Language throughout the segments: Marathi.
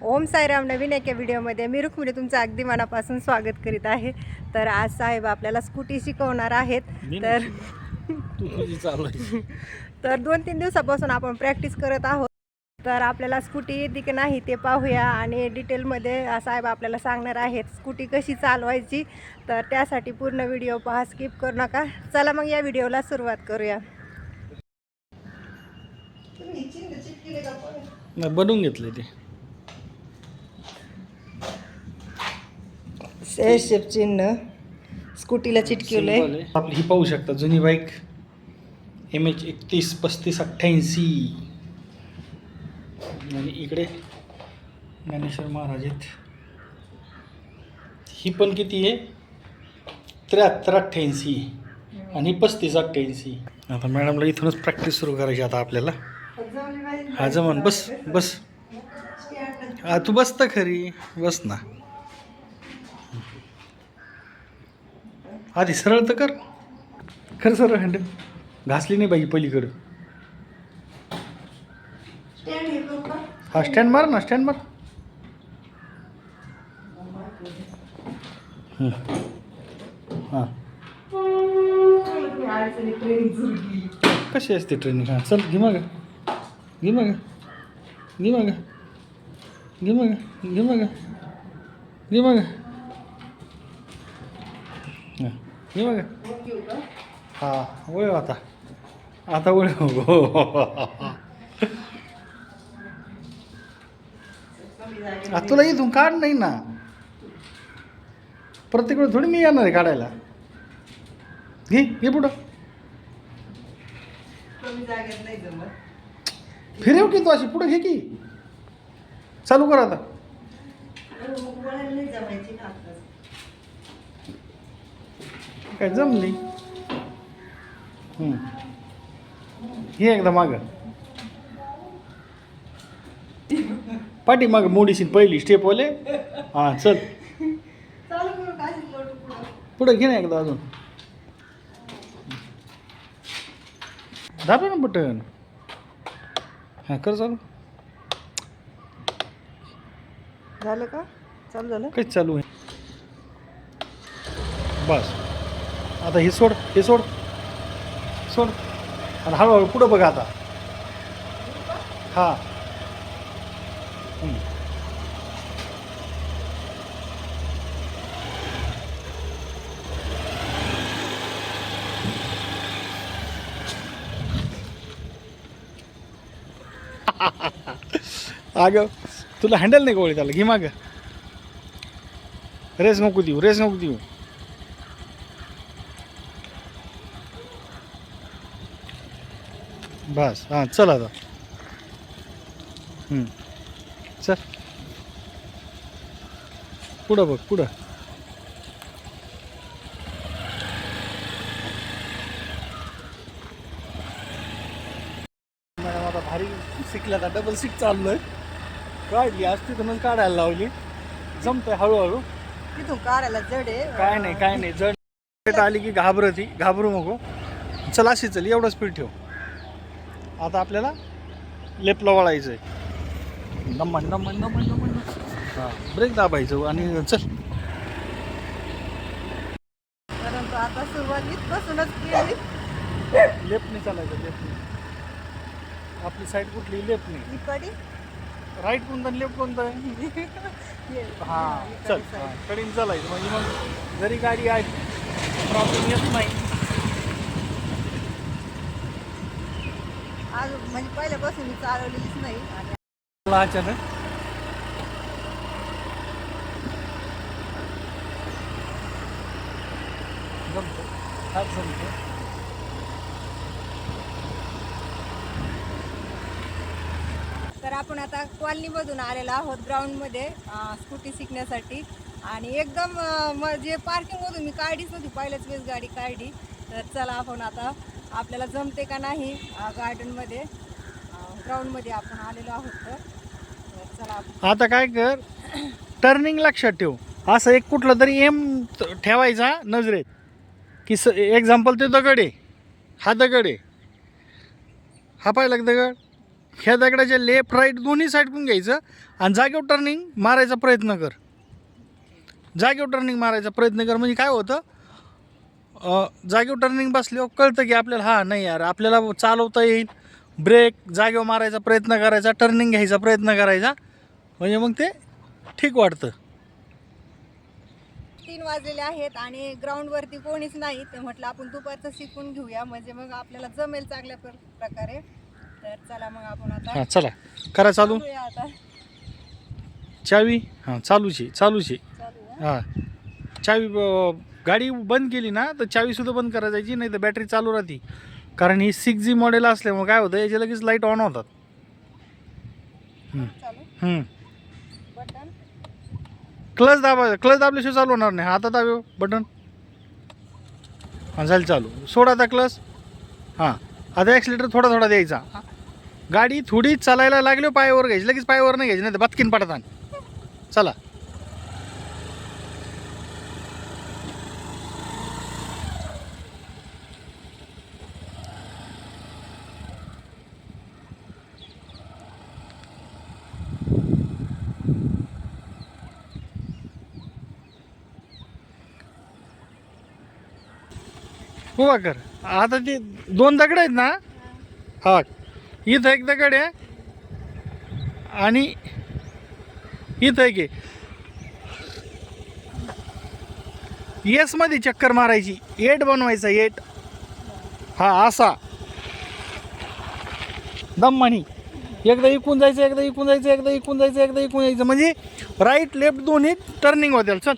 ओम साईराम नवीन एका व्हिडिओमध्ये मी रुक्मिणी तुमचं अगदी मनापासून स्वागत करीत आहे. तर आज साहेब आपल्याला स्कूटी शिकवणार आहेत. तर तर दोन तीन दिवसापासून आपण प्रॅक्टिस करत आहोत. तर आपल्याला स्कूटी येते की नाही ते पाहूया आणि डिटेलमध्ये साहेब आपल्याला सांगणार आहेत स्कूटी कशी चालवायची. तर त्यासाठी पूर्ण व्हिडिओ पहा स्किप करू नका. चला मग या व्हिडिओला सुरुवात करूया. बनवून घेतले ते. शेप चिन्ह स्कूटीला Symbol आहे. आपली ही पाहू शकता. जुनी बाईक एम एच एकतीस पस्तीस अठ्ठ्याऐंशी. आणि इकडे ज्ञानेश्वर महाराज आहेत. ही पण किती आहे? त्र्याहत्तर अठ्ठ्याऐंशी. आणि पस्तीस अठ्ठ्याऐंशी. आता मॅडमला इथूनच प्रॅक्टिस सुरू करायची आता आपल्याला. हा जमान बस बस. हा तू बस तर खरी. बस ना. आधी सरळ तर कर. खरं सरळ हँडल घासली नाही बाई पलीकडं. हा स्टँड मार ना स्टँड मार. हा. कशी असते ट्रेनिंग हां चल घे मग. घे मग. घे मग. घे मग. घे मग. घे मग. हे बघा मग हा आता आता वळ हो, हो, हो, हो. तुला इथून काढ नाही ना. प्रत्येक वेळ थोडी मी येणार आहे काढायला. घे घे पुढं. फिरेव की तू अशी पुढे घे की. चालू कर आता. काय जमली. हे एकदा माग. पाठी माग मोडीशील पहिली स्टेप वाले. हां चल. पुढे घे ना एकदा अजून. दाबे ना बटन हां कर चालू. झालं का? चालू झालं? काहीच चालू आहे? बस. आता हे सोड हे सोड. सोड. आणि हळूहळू पुढं बघा आता. हां. अगं तुला हँडल नाही गोळी त्याला घे माग. रेस नको देऊ रेस नको देऊ. बस. हां चल आता. हम्म. चल. पुढं बघ पुढं. मॅडम आता भारी शिकल्या आता डबल सीट चाललोय. काढली आज तिथूनच काढायला लावली. जमतंय हळूहळू. तिथून काढायला जड आहे. काय नाही काय नाही. जड. आली की घाबरती. घाबरू नको. चल अशी चल. एवढं स्पीड ठेव. आता आपल्याला लेपला वळायचं आहे दमन दमन दमन दमन हां ब्रेक दाबायचं आणि चल. परंतु आता सुरुवात इथपासूनच केली. लेफ्टने चालायचं लेफ्टने आपली साईड कुठली? लेफ्टने इकडे. राईट कोणतं लेफ्ट कोणतं? हां चल. हां कडीन चालायचं. म्हणजे मग जरी गाडी आहे प्रॉब्लेम येत नाही. आज म्हणजे पहिल्यापासून मी चालवलेलीच नाही. आणि अचानक जमतो जमतो तर आपण आता कॉलनीमधून आलेलो आहोत ग्राउंडमध्ये स्कूटी शिकण्यासाठी. आणि एकदम अं, म जे पार्किंगमधून मी काढलीच नव्हती पहिल्याच वेळेस गाडी काढली. तर चला आपण आता आपल्याला जमते का नाही गार्डनमध्ये ग्राउंडमध्ये आपण आलेलो आहोत तर. चला आता काय कर टर्निंग लक्षात ठेव. असं एक कुठलं तरी एम ठेवायचा नजरेत. की स एक्झाम्पल ते दगड आहे. हा दगड आहे. हा पाहिला दगड? ह्या दगडाच्या लेफ्ट राईट दोन्ही साईडकडून घ्यायचं आणि जागेवर टर्निंग मारायचा प्रयत्न कर. जागेवर टर्निंग मारायचा प्रयत्न कर. म्हणजे काय होतं? जागेवर टर्निंग बसल्यावर कळतं की आपल्याला हा नाही यार आपल्याला चालवता येईल. ब्रेक जागेवर मारायचा प्रयत्न करायचा टर्निंग घ्यायचा प्रयत्न करायचा. म्हणजे मग ते ठीक वाटतं. तीन वाजलेले आहेत आणि ग्राउंडवरती कोणीच नाही. तर म्हटलं आपण दुपारचं शिकून घेऊया. म्हणजे मग आपल्याला जमेल चांगल्या प्र- प्रकारे. तर चला मग आपण आता हां चला. करा चालू. आता. चावी? हां चालूची चालूची चालू. हां. चावी गाडी बंद केली ना तर चावीसुद्धा बंद करा जायची नाही तर बॅटरी चालू राहते. कारण ही सिक्स जी मॉडेल असल्यामुळे काय होतं याचे लगेच लाइट ऑन होतात. क्लच दाबा क्लच दाबल्याशिवाय चालू होणार नाही. आता दाबे बटन हां झालं चालू. सोडा आता क्लच हां. आता ॲक्सिलेटर थोडा थोडा द्यायचा. गाडी थोडी चालायला लागली पायावर घ्यायची. लगेच पायावर नाही घ्यायची नाही तर बतकीन पडतात. चला. उभा कर. आता ते दोन दगड आहेत ना? हा. इथं एक दगड आहे. आणि इथं एक आहे. येस चक्कर मारायची. एट बनवायचा एट हा असा. दम एकदा इकून जायचं एकदा इकून जायचं एकदा इकून जायचं एकदा इकून जायचं म्हणजे राईट लेफ्ट दोन्ही टर्निंग होतील चल.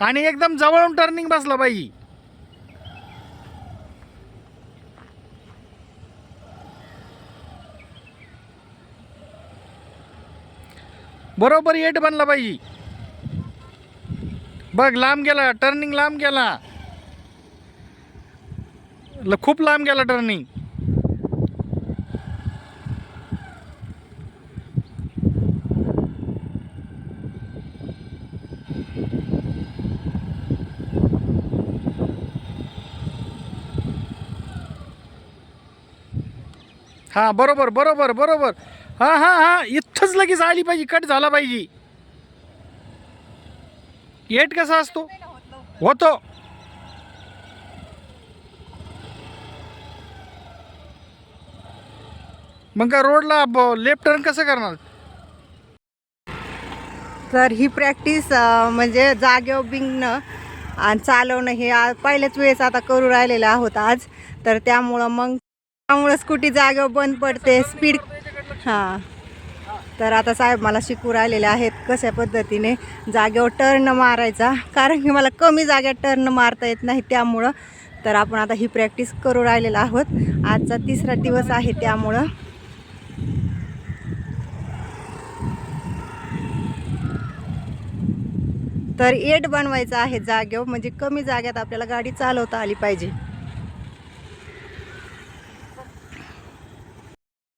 आणि एकदम जवळून टर्निंग बसला पाहिजे बरोबर एट बनला पाहिजे बघ लांब गेला टर्निंग लांब गेला. खूप लांब गेला टर्निंग हां बरोबर बरोबर बरोबर. हां हां हां इथंच लगेच आली पाहिजे कट झाला पाहिजे. येट कसा असतो? होतो. मग का रोडला लेफ्ट टर्न कसं करणार? तर ही प्रॅक्टिस म्हणजे जागेवर बिंगणं आणि चालवणं हे पहिल्याच वेळेस आता करू राहिलेलं आहोत आज. तर त्यामुळं मग त्यामुळं स्कूटी जागेवर बंद पडते. स्पीड हां. तर आता साहेब मला शिकू राहिलेले आहेत कशा पद्धतीने जागेवर टर्न मारायचा. कारण की मला कमी जागेत टर्न मारता येत नाही त्यामुळं. तर आपण आता ही प्रॅक्टिस करू राहिलेलो आहोत. आजचा तिसरा दिवस आहे त्यामुळं. तर एट बनवायचं आहे जागेवर. म्हणजे कमी जाग्यात आपल्याला गाडी चालवता आली पाहिजे.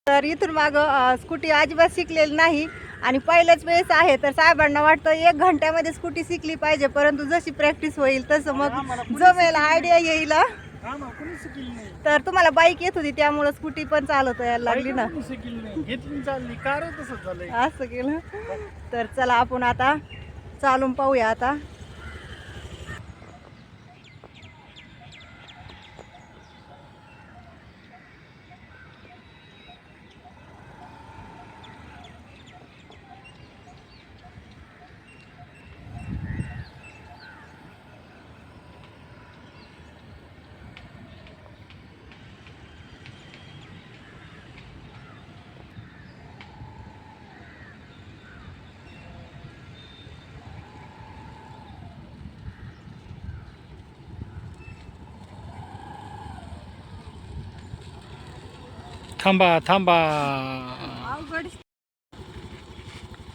तर इथून मागं स्कूटी अजिबात शिकलेली नाही. आणि पहिल्याच वेळेस आहे तर साहेबांना वाटतं एक घंट्यामध्ये स्कूटी शिकली पाहिजे परंतु जशी प्रॅक्टिस होईल तसं मग जमेल आयडिया येईल. तर तुम्हाला बाईक येत होती त्यामुळं स्कूटी पण चालवता यायला लागली ना. असं केलं. तर चला आपण आता चालून पाहूया आता. थांबा थांबा. अवघड.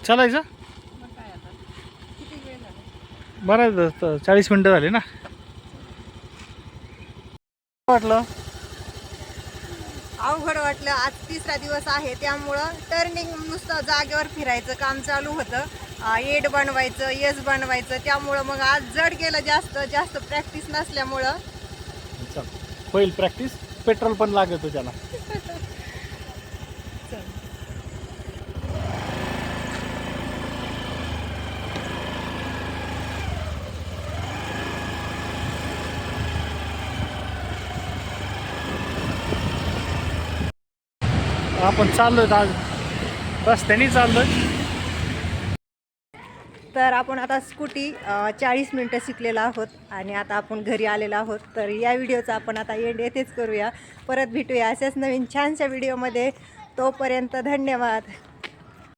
चालायचं? बरं चाळीस मिनटं झाले ना. वाटलं? अवघड वाटलं. आज तिसरा दिवस आहे त्यामुळं टर्निंग नुसतं जागेवर फिरायचं काम चालू होतं. एड बनवायचं यस बनवायचं त्यामुळं मग आज जड गेलं जास्त जास्त प्रॅक्टिस नसल्यामुळं. होईल प्रॅक्टिस पेट्रोल पण लागत त्याला आपण चाललोय आज. रस्त्याने चाललोय. तर आपण आता स्कूटी चाळीस मिनटं शिकलेलो आहोत आणि आता आपण घरी आलेलो आहोत. तर या व्हिडिओचा आपण आता एंड येथेच करूया. परत भेटूया अशाच नवीन छानशा व्हिडिओमध्ये. तोपर्यंत धन्यवाद.